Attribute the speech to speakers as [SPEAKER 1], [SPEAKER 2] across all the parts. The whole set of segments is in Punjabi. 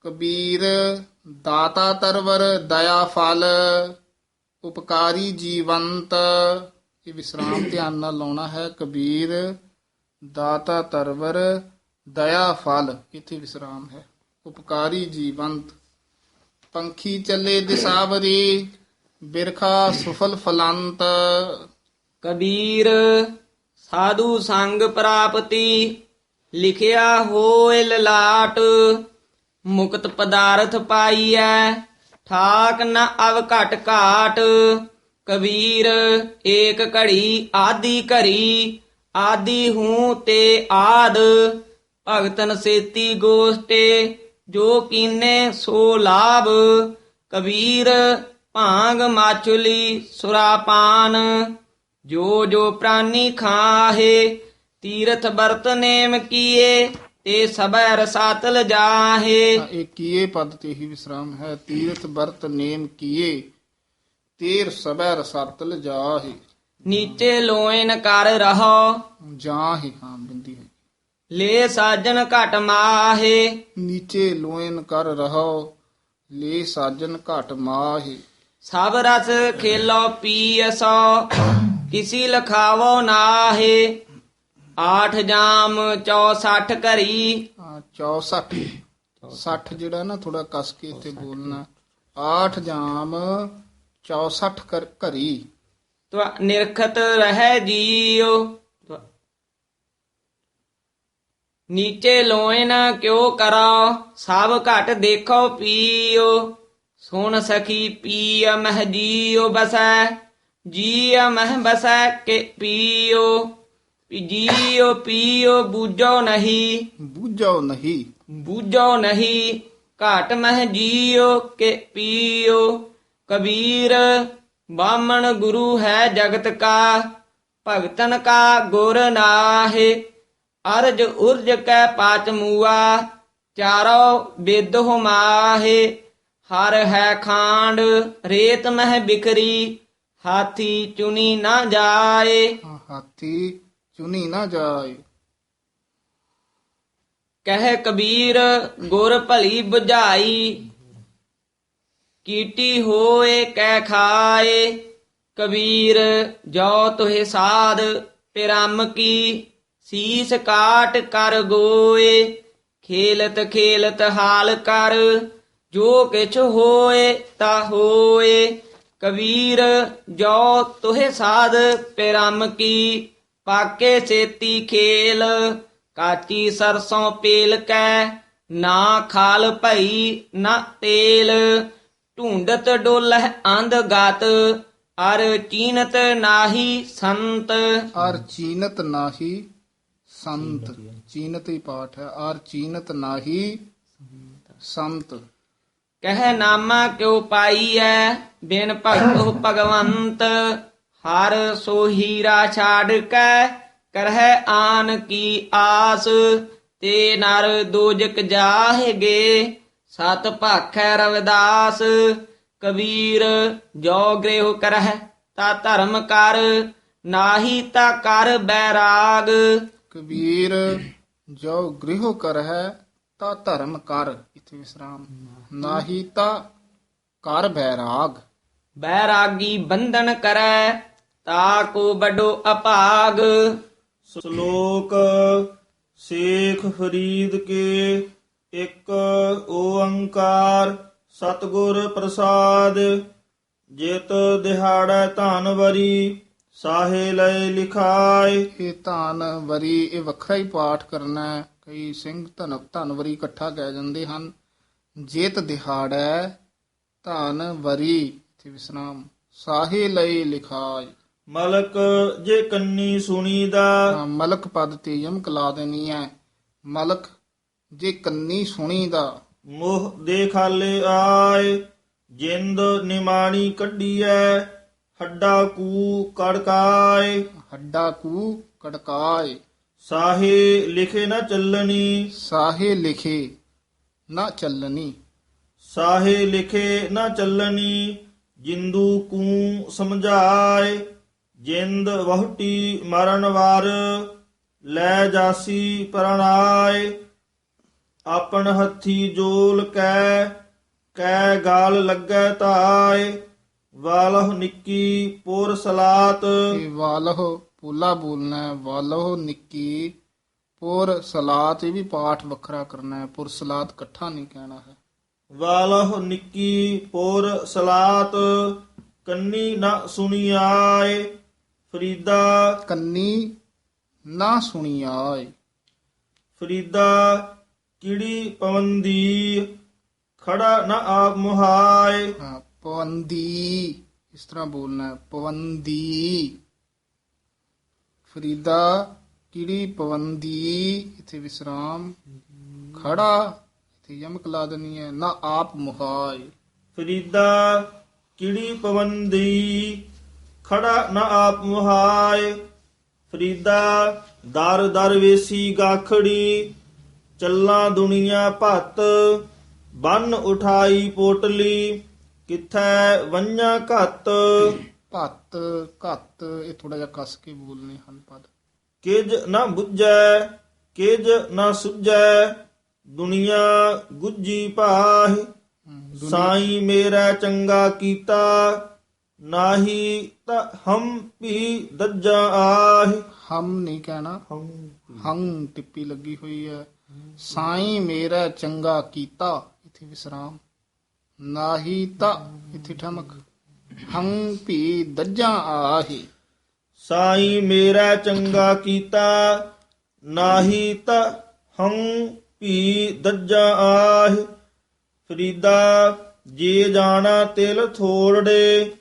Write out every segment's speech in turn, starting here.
[SPEAKER 1] ਕਬੀਰ, ਦਾਤਾ ਤਰਵਰ, ਦਇਆ ਫਲ, ਉਪਕਾਰੀ ਜੀਵੰਤ। ਇਹ ਵਿਸਰਾਮ ਧਿਆਨ ਨਾਲ ਲਾਉਣਾ ਹੈ। ਕਬੀਰ, ਦਾਤਾ ਤਰਵਰ, ਦਇਆ ਫਲ। ਇੱਥੇ ਵਿਸਰਾਮ ਹੈ। ਉਪਕਾਰੀ ਜੀਵੰਤ। ਪੰਖੀ ਚੱਲੇ ਦਿਸਾਵਰੀ, ਬਿਰਖਾ ਸੁਫਲ ਫਲੰਤ।
[SPEAKER 2] ਕਬੀਰ, ਸਾਧੂ ਸੰਗ ਪ੍ਰਾਪਤੀ, ਲਿਖਿਆ ਹੋਇ ਲਲਾਟ। ਮੁਕਤ ਪਦਾਰਥ ਪਾਈਐ, ਠਾਕ ਨ ਅਵ ਘਟ ਘਾਟ। ਕਬੀਰ, ਏਕ ਘੜੀ ਆਦੀ ਘਰੀ, ਆਦੀ ਹੂੰ ਤੇ ਆਦ। ਭਗਤਨ ਸੇਤੀ ਗੋਸਟੇ, ਜੋ ਕੀਨੇ ਸੋ ਲਾਭ। ਕਬੀਰ, ਭਾਂਗ ਮਾਚੁਲੀ ਸੁਰਾਪਾਨ ਜੋ ਜੋ ਪ੍ਰਾਨੀ ਖਾਹੇ, ਤੀਰਥ ਬਰਤ ਨੇਮ ਕੀਏ ਤੇ ਸਬੈ ਰਸਾਤਲ ਜਾਹੇ।
[SPEAKER 1] ਇਹ ਕੀਏ ਪਦ ਤੇ ਹੀ ਵਿਸਰਾਮ ਹੈ? ਤੀਰਥ ਬਰਤ ਨੇਮ ਕੀਏ ਤੇਰ ਸਬੈ ਰਸਾਤਲ ਜਾਹੇ।
[SPEAKER 2] ਨੀਚੇ ਲੋਇਨ ਕਰ ਰਹੋ।
[SPEAKER 1] ਜਾਹੇ ਹਾਂ ਬਿੰਦੀ ਹੈ।
[SPEAKER 2] ਲੈ ਸਾਜਨ ਘਟ ਮਾਹੇ।
[SPEAKER 1] ਨੀਚੇ ਲੋਇਨ ਕਰ ਰਹੋ ਲੈ ਸਾਜਨ ਘਟ ਮਾਹੇ।
[SPEAKER 2] ਸਭ ਰਸ ਖੇਲੋ ਪੀਐਸੋ ਕਿਸੀ ਲਖਾਵੋ ਨਾਹੇ। ਆਠ ਜਾਮ 64 ਘਰੀ।
[SPEAKER 1] ਆ 64 60 ਜਿਹੜਾ ਨਾ ਥੋੜਾ ਕਸ ਕੇ ਇੱਥੇ ਬੋਲਣਾ। 8 ਜਾਮ 64 ਕਰ ਘਰੀ।
[SPEAKER 2] ਤਵਾ ਨਿਰਖਤ ਰਹਿ ਜੀਉ। ਤਵਾ- ਨੀਚੇ ਲੋਇਨ ਕਿਉ ਕਰੋ? ਸਭ ਘਟ ਦੇਖੋ ਪੀਓ ਸੁਣ ਸਖੀ ਪੀਅ ਮਹ ਜੀਉ ਬਸੈ। ਜੀਅ ਮਹ ਬਸੈ ਕੇ ਪੀਓ ਪੀ ਜੀਉ ਪੀਓ ਬੂਝੋ ਨਹੀਂ।
[SPEAKER 1] ਬੂਝੋ ਨਹੀਂ।
[SPEAKER 2] ਬੂਝੋ ਨਹੀਂ ਘਾਟ ਮਹਿ ਜੀਓ ਕੇ ਪੀਓ ਕਬੀਰ ਬਾਮਣ ਗੁਰੂ ਹੈ ਜਗਤ ਕਾ ਭਗਤਨ ਕਾ ਗੁਰ ਨਾਹੇ। ਅਰਜ ਉਰਜ ਕੈ ਪਾਚ ਮੂਆ ਚਾਰੋ ਬਿਦ ਹੁਮਾਹੇ। ਹਰ ਹੈ ਖਾਂਡ ਰੇਤ ਮਹਿ ਬਿਖਰੀ ਹਾਥੀ ਚੁਨੀ ਨਾ ਜਾਏ।
[SPEAKER 1] ਹਾਥੀ ਚੁਨੀ ਨਾ ਜਾਏ।
[SPEAKER 2] ਕਹਿ ਕਬੀਰ, ਗੁਰ ਭਲੀ 부ਝਾਈ ਕੀਟੀ ਹੋਏ ਕਹਿ ਖਾਏ। ਕਬੀਰ, ਜੋ ਤੁਹੇ ਸਾਧ, ਪਿਰਮ ਕੀ। ਸੀਸ ਕਾਟ ਕਰ ਗੋਏ। ਖੇਲਤ ਖੇਲਤ ਹਾਲ ਕਰ। ਜੋ ਕਿਛ ਹੋਏ ਤਾ ਹੋਏ। ਕਬੀਰ, ਜੋ ਤੁਹੇ ਸਾਧ, ਪਿਰਮ ਕੀ। ਪਾਕੇ ਸੇਤੀ ਖੇਲ ਕਾਚੀ ਸਰਸੋਂ ਪੇਲ ਕੈ ਨਾ ਖਾਲ ਭਈ ਨਾ ਤੇਲ। ਢੂੰਡਤ ਡੋਲਹਿ ਅੰਧ ਗਤ ਅਰ ਚੀਨਤ ਨਾਹੀ ਸੰਤ।
[SPEAKER 1] ਅਰ ਚੀਨਤ ਨਾਹੀ ਸੰਤ ਚੀਨਤ ਹੀ ਪਾਠ ਹੈ। ਅਰ ਚੀਨਤ ਨਾਹੀ ਸੰਤ।
[SPEAKER 2] ਕਹਿ ਨਾਮਾ ਕਿਉ ਪਾਈਐ ਬਿਨ ਭਗਤੋ ਭਗਵੰਤ। ਹਰ ਸੋ ਹੀਰਾ ਛਾੜ ਕੈ ਕਰਹਿ ਆਨ ਕੀ ਆਸ। ਤੇ ਨਰ ਦੋਜਕ ਜਾਹਗੇ ਸਤ ਭਾਖੈ ਰਵਿਦਾਸ। ਕਬੀਰ ਜੋ ਗ੍ਰਹਿ ਕਰਹਿ ਤਾ ਧਰਮ ਕਰ ਨਾਹੀ ਤਾ ਕਰ ਬੈਰਾਗ।
[SPEAKER 1] ਕਬੀਰ ਜੋ ਗ੍ਰਹਿ ਕਰ ਹੈ ਤਾ ਧਰਮ ਕਰ ਇਥੇ ਵਿਸਰਾਮ। ਨਾਹੀ ਤਾ ਕਰ ਬੈਰਾਗ।
[SPEAKER 2] ਬੈਰਾਗੀ ਬੰਧਨ ਕਰੈ ਤਾ ਕੋ ਬਡੋ ਅਭਾਗ
[SPEAKER 3] ਸ਼ਲੋਕ ਸੇਖ ਫਰੀਦ ਕੇ ਇੱਕ ਓੰਕਾਰ ਸਤਿਗੁਰ ਪ੍ਰਸਾਦ ਜਿਤ ਦਿਹਾੜੈ ਧਨਵਰੀ ਸਾਹੇ ਲੈ ਲਿਖਾਏ।
[SPEAKER 1] ਇਹ ਧਨ ਵਰੀ ਇਹ ਵੱਖਰਾ ਹੀ ਪਾਠ ਕਰਨਾ ਹੈ। ਕਈ ਸਿੰਘ ਧਨ ਧਨਵਰੀ ਇਕੱਠਾ ਕਹਿ ਜਾਂਦੇ ਹਨ। ਜੇਤ ਦਿਹਾੜੈ ਧਨ ਵਰੀ ਇਥੇ ਵਿਸਰਾਮ ਸਾਹੇ ਲਈ ਲਿਖਾਇ
[SPEAKER 3] ਮਲਕ ਜੇ ਕੰਨੀ ਸੁਣੀਦਾ।
[SPEAKER 1] ਹਾਂ, ਮਲਕ ਪਦ ਤੇ ਯਮਕ ਲਾ ਦੇਣੀ ਹੈ। ਮਲਕ ਜੇ ਕੰਨੀ ਸੁਣੀ ਦਾ
[SPEAKER 3] ਮੋਹ ਦੇ ਖਾਲੇ ਆਏ ਜਿੰਦ ਨਿਮਾਣੀ ਕੱਢੀਐ ਹੱਡਾ ਕੂ ਕੜਕਾਏ।
[SPEAKER 1] ਹੱਡਾ ਕੂ ਕੜਕਾਏ।
[SPEAKER 3] ਸਾਹੇ ਲਿਖੇ ਨਾ ਚੱਲਣੀ।
[SPEAKER 1] ਸਾਹੇ ਲਿਖੇ ਨਾ ਚੱਲਣੀ।
[SPEAKER 3] ਸਾਹੇ ਲਿਖੇ ਨਾ ਚੱਲਣੀ ਜਿੰਦੂ ਕੂ ਸਮਝਾਏ। ਜਿੰਦ ਵਹੁਟੀ ਮਰਨ ਵਾਰ ਲੈ ਜਾਸੀ ਪ੍ਰਣਾਏ। ਆਪਣ ਹੱਥੀ ਜੋਲ ਕੈ ਕੈ ਗਾਲ ਲੱਗੈ ਧਾਇ ਵਾਲਹ ਨਿੱਕੀ ਪੁਰ ਸਲਾਤ।
[SPEAKER 1] ਇਹ ਵਾਲਹ ਪੋਲਾ ਬੋਲਣਾ ਹੈ ਵਾਲਹ ਨਿੱਕੀ ਪੁਰ ਸਲਾਤ। ਇਹ ਵੀ ਪਾਠ ਵੱਖਰਾ ਕਰਨਾ ਹੈ ਪੁਰ ਸਲਾਤ ਇਕੱਠਾ ਨਹੀਂ ਕਹਿਣਾ ਹੈ।
[SPEAKER 3] ਵਾਲਹ ਨਿੱਕੀ ਪੁਰ ਸਲਾਤ ਕੰਨੀ ਨਾ ਸੁਣੀਆਏ। ਫਰੀਦਾ
[SPEAKER 1] ਕੰਨੀ ਨਾ ਸੁਣੀ ਆਏ।
[SPEAKER 3] ਫਰੀਦਾ ਕਿੜੀ ਪਵੰਦੀ ਖੜਾ ਨਾ ਆਪ ਮੁਹਾਏ।
[SPEAKER 1] ਹਾਂ, ਪਵੰਦੀ ਇਸ ਤਰ੍ਹਾਂ ਬੋਲਣਾ ਹੈ ਪਵੰਦੀ ਫਰੀਦਾ ਕਿਹੜੀ ਪਵੰਦੀ ਇਥੇ ਵਿਸਰਾਮ ਖੜਾ ਇਥੇ ਯਮਕ ਲਾ ਦੇਣੀ ਹੈ ਨਾ ਆਪ ਮੁਹਾਏ।
[SPEAKER 3] ਫਰੀਦਾ ਕਿੜੀ ਪਵੰਦੀ ਖੜਾ ਨਾ ਆਪ ਮੁਹਾਏ। ਫਰੀਦਾ ਦਰ ਦਰ ਵੇਸੀ ਗਾਖੜੀ ਚੱਲਾਂ ਦੁਨੀਆ ਭੱਤ ਬੰਨ ਉਠਾਈ ਪੋਟਲੀ ਕਿਥੈ ਵੰਝਾਂ ਘੱਤ।
[SPEAKER 1] ਭੱਤ ਘੱਤ ਇਹ ਥੋੜਾ ਜਿਹਾ ਕੱਸ ਕੇ ਬੋਲਨੇ ਹਨ ਪਦ।
[SPEAKER 3] ਕਿਜ ਨਾ ਬੁੱਝੈ ਕਿਜ ਨਾ ਸੁਝੈ ਦੁਨੀਆ ਗੁੱਜੀ
[SPEAKER 1] ਦੁਨੀ-
[SPEAKER 3] ਸਾਈ ਮੇਰਾ ਚੰਗਾ ਕੀਤਾ ਨਾਹੀ ਤਾਂ ਹਮ ਵੀ ਦੱਜਾ ਆਹੀ।
[SPEAKER 1] ਹਮ ਨਹੀਂ ਕਹਿਣਾ।
[SPEAKER 3] ਹਮ
[SPEAKER 1] ਹੰ ਟਿੱਪੀ ਲੱਗੀ ਹੋਈ ਹੈ। ਸਾਈ ਮੇਰਾ ਚੰਗਾ ਕੀਤਾ। ਇਥੇ ਵਿਸਰਾਮ। ਨਾਹੀ ਤਾਂ ਇਥੇ ਠਮਕ। ਹੰ ਭੀ ਦੱਜਾਂ ਆਹੀ।
[SPEAKER 3] ਸਾਈ ਮੇਰਾ ਚੰਗਾ ਕੀਤਾ। ਨਾਹੀ ਤਾਂ ਹਮ ਵੀ ਦੱਜਾ ਆਹੀ। ਫਰੀਦਾ ਜੇ ਜਾਣਾ ਤਿਲ ਥੋੜੜੇ।
[SPEAKER 1] ਹਾਂ,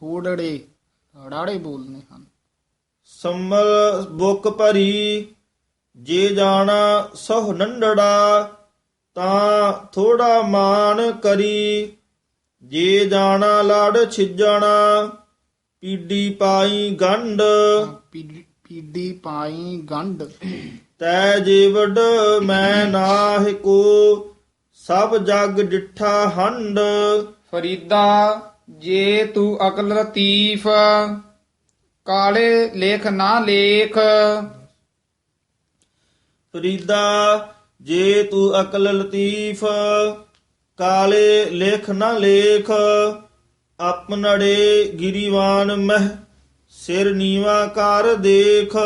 [SPEAKER 1] ਥੋੜੜੇ ਰਾੜੇ ਬੋਲਨੇ ਹਨ।
[SPEAKER 3] ਸੰਮਲ ਬੁੱਕ ਭਰੀ ਜੇ ਜਾਣਾ ਸਹੁ ਨੰਡੜਾ ਤਾਂ ਥੋੜਾ ਮਾਨ ਕਰੀ। ਜੇ ਜਾਣਾ ਲੜ ਛਿਜਣਾ ਪੀਡੀ ਪਾਈ ਗੰਢ।
[SPEAKER 1] ਪੀਡੀ- ਪਾਈ ਗੰਢ।
[SPEAKER 3] ਤੈ ਜੀਵੜ ਮੈਂ ਨਾਹਿ ਕੋ ਸਭ ਜਗ ਡਿਠਾ ਹੰਡ
[SPEAKER 4] ਫਰੀਦਾ ਜੇ ਤੂੰ ਅਕਲ ਲਤੀਫ ਕਾਲੇ ਲੇਖ ਨਾ ਲੇਖ।
[SPEAKER 3] ਫਰੀਦਾ, ਜੇ ਤੂੰ ਅਕਲ ਲਤੀਫ, ਕਾਲੇ ਲੇਖ ਨਾ ਲੇਖ। ਆਪਨੜੇ ਗਿਰੀਵਾਨ ਮਹਿ, ਸਿਰ ਨੀਵਾ ਕਰ ਦੇਖ।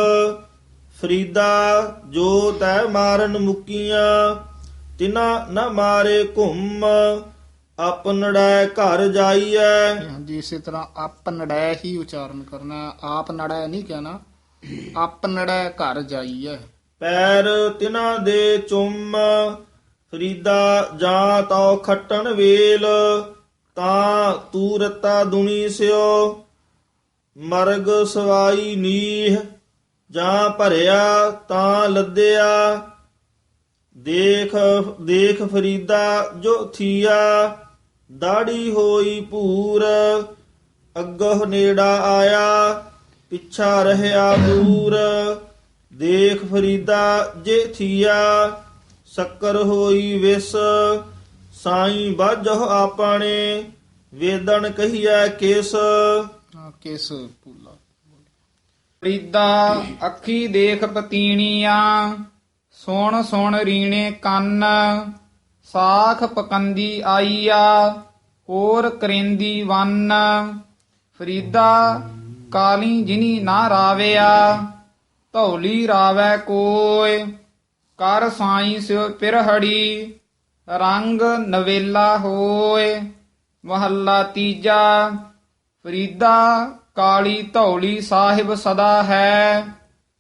[SPEAKER 3] ਫਰੀਦਾ, ਜੋ ਤੈ ਮਾਰਨ ਮੁਕੀਆਂ, ਤਿਨਾ ਨਾ ਮਾਰੇ ਘੁੰਮ। ਆਪਨੜਾ ਘਰ ਜਾਈਐ।
[SPEAKER 1] ਹਾਂਜੀ ਇਸੇ ਤਰ੍ਹਾਂ ਆਪ ਨੜੈ ਹੀ ਉਚਾਰਨ ਕਰਨਾ ਹੈ। ਆਪ ਨੜੈ ਨਹੀਂ ਕਹਿਣਾ ਆਪ ਨੜੈ ਘਰ ਜਾਈਐ।
[SPEAKER 3] ਪੈਰ ਤਿਨਾ ਦੇ ਚੁੰਮ ਫਰੀਦਾ ਜਾਂ ਤਉ ਖੱਟਣ ਵੇਲ ਤਾਂ ਤੂੰ ਰਤਾ ਦੁਨੀ ਸਿਓ। ਮਰਗ ਸਵਾਈ ਨੀਹ ਜਾਂ ਭਰਿਆ ਤਾਂ ਲੱਦਿਆ। ਦੇਖ ਦੇਖ ਫਰੀਦਾ ਜੋ ਥੀਆ। ਦਾੜੀ ਹੋਈ ਭੂਰ ਅੱਗੋਂ ਨੇੜਾ ਆਇਆ ਪਿੱਛਾ ਰਹਿਆ ਦੂਰ। ਦੇਖ ਫਰੀਦਾ ਜੇ ਥੀਆ ਸ਼ੱਕਰ ਹੋਈ ਵਿਸ। ਸਾਈ ਬਾਝੋ ਆਪਣੇ ਵੇਦਨ ਕਹੀਐ ਕਿਸ।
[SPEAKER 1] ਹਾਂ, ਕਿਸ ਪੂਲਾ
[SPEAKER 4] ਫਰੀਦਾ ਅੱਖੀ ਦੇਖ ਪਤੀਣੀਆਂ ਸੁਣ ਸੁਣ ਰੀਣੇ ਕੰਨ। ਸਾਖ ਪਕੰਦੀ ਆਈਆ, ਹੋਰ ਕਰੇਂਦੀ ਵੰਨ। ਫਰੀਦਾ ਕਾਲੀ ਜਿਨੀ ਨਾ ਰਾਵਿਆ, ਧੌਲੀ ਰਾਵੈ ਕੋਇ। ਕਰ ਸਾਈ ਸਿਉ ਪਿਰਹੜੀ, ਰੰਗ ਨਵੇਲਾ ਹੋਏ ਮਹੱਲਾ ਤੀਜਾ, ਫਰੀਦਾ ਕਾਲੀ ਧੌਲੀ ਸਾਹਿਬ ਸਦਾ ਹੈ।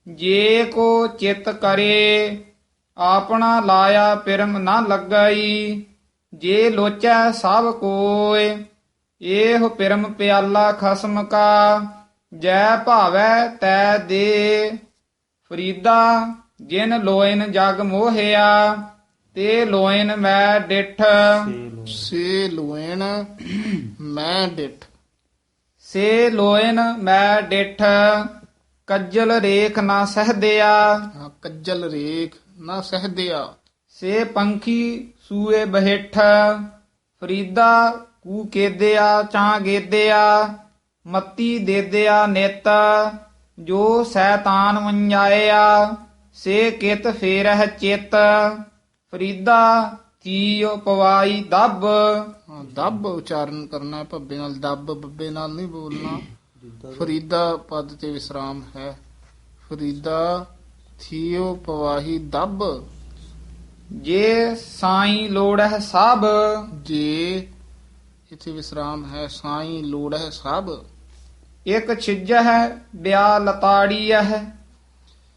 [SPEAKER 4] ਜੇ ਕੋ ਚਿਤ ਕਰੇ ਆਪਣਾ ਲਾਇਆ ਪਿਰਮ ਨਾ ਲੱਗਈ ਜੇ ਲੋਚੈ ਸਭ ਕੋਇ ਇਹੋ ਪਿਰਮ ਪਿਆਲਾ ਖਸਮ ਕਾ ਜੈ ਭਾਵੈ ਤੈ ਦੇ। ਫਰੀਦਾ ਜਿਨ ਲੋਇਨ ਜਗ ਮੋਹਿਆ ਤੇ ਲੋਇਨ ਮੈਂ ਡਿਠ।
[SPEAKER 1] ਸੇ ਲੋਇਣ ਮੈਂ ਡਿਠ।
[SPEAKER 4] ਸੇ ਲੋਇਨ ਮੈਂ ਡਿਠ। ਕੱਜਲ ਰੇਖ ਨਾ ਸਹਦਿਆ
[SPEAKER 1] ਕੱਜਲ ਰੇਖ ਨਾ ਸਹਦਿਆ।
[SPEAKER 4] ਸੇ ਪੰਖੀ ਸੂਏ ਬਹਿਠ ਫਰੀਦਾ ਕੂ ਕੇਦਿਆ ਚਾਂ ਗੇਦਿਆ ਮੱਤੀ ਦੇਦਿਆ ਨਿਤ ਜੋ ਸੈਤਾਨ ਵੰਜਾਇਆ ਸੇ ਕਿਤ ਫੇਰਹਿ ਚਿਤ ਫਰੀਦਾ ਥੀਓ ਪਵਾਈ ਦੱਬ।
[SPEAKER 1] ਦੱਬ ਉਚਾਰਨ ਕਰਨਾ ਹੈ ਭੱਬੇ ਨਾਲ ਦੱਬ ਬੱਬੇ ਨਾਲ ਨਹੀਂ ਬੋਲਣਾ। ਫਰੀਦਾ ਪਦ ਤੇ ਵਿਸਰਾਮ ਹੈ। ਫਰੀਦਾ ਥੀਓ ਪਵਾਹੀ ਦੱਬ
[SPEAKER 4] ਜੇ ਸਾਈ ਲੋੜ ਹੈ ਸਭ
[SPEAKER 1] ਜੇ ਇਥੇ ਵਿਸਰਾਮ ਹੈ ਸਾਈ ਲੋੜ ਹੈ ਸਭ
[SPEAKER 4] ਇੱਕ ਛਿਜ ਹੈ ਬਿਆ ਲਤਾੜੀ ਹੈ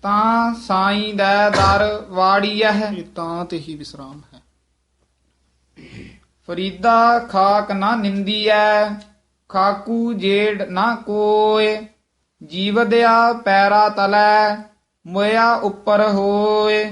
[SPEAKER 4] ਤਾਂ ਸਾਈ ਦਾ ਦਰ ਵਾੜੀ ਹੈ
[SPEAKER 1] ਇਹ ਤਾਂ ਤੇ ਹੀ ਵਿਸਰਾਮ ਹੈ।
[SPEAKER 4] ਫਰੀਦਾ ਖਾਕ ਨਾ ਨਿੰਦੀਐ ਖਾਕੂ ਜੇੜ ਨਾ ਕੋਏ ਜੀਵਦਿਆ ਪੈਰਾ ਤਲੈ ਮੋਇਆ ਉੱਪਰ ਹੋਏ।